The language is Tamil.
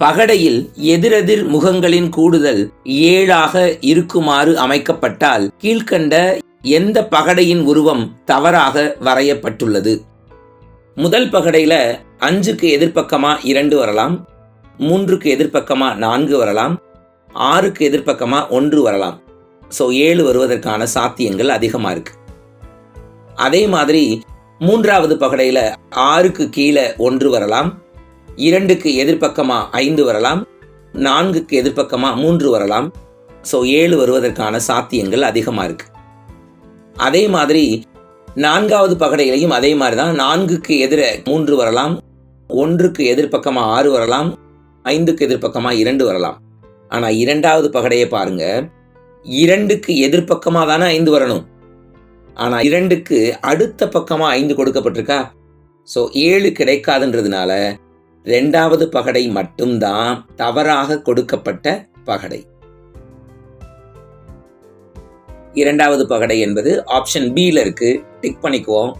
பகடையில் எதிரெதிர் முகங்களின் கூடுதல் ஏழாக இருக்குமாறு அமைக்கப்பட்டால் கீழ்க்கண்ட எந்த பகடையின் உருவம் தவறாக வரையப்பட்டுள்ளது. முதல் பகடையில அஞ்சுக்கு எதிர்ப்பக்கமா இரண்டு வரலாம் மூன்றுக்கு எதிர்ப்பக்கமா நான்கு வரலாம் ஆறுக்கு எதிர்ப்பக்கமா ஒன்று வரலாம். ஸோ ஏழு வருவதற்கான சாத்தியங்கள் அதிகமாக இருக்கு. அதே மாதிரி மூன்றாவது பகடையில் ஆறுக்கு கீழே ஒன்று வரலாம் இரண்டுக்கு எதிர்ப்பக்கமாக ஐந்து வரலாம் நான்குக்கு எதிர்ப்பக்கமாக மூன்று வரலாம். ஸோ ஏழு வருவதற்கான சாத்தியங்கள் அதிகமாக இருக்கு. அதே மாதிரி நான்காவது பகடையிலையும் அதே மாதிரி தான் நான்குக்கு எதிர மூன்று வரலாம் ஒன்றுக்கு எதிர்ப்பக்கமாக ஆறு வரலாம் ஐந்துக்கு எதிர்ப்பக்கமாக இரண்டு வரலாம். ஆனால் இரண்டாவது பகடையை பாருங்க இரண்டுக்கு எதிர்ப்பக்கமாக தானே ஐந்து வரணும். ஆனால் இரண்டுக்கு அடுத்த பக்கமாக ஐந்து கொடுக்கப்பட்டிருக்கா? ஸோ ஏழு கிடைக்காதுன்றதுனால ரெண்டாவது பகடை மட்டும்தான் தவறாக கொடுக்கப்பட்ட பகடை. இரண்டாவது பகடை என்பது ஆப்ஷன் பியில் இருக்கு. டிக் பண்ணிக்குவோம்.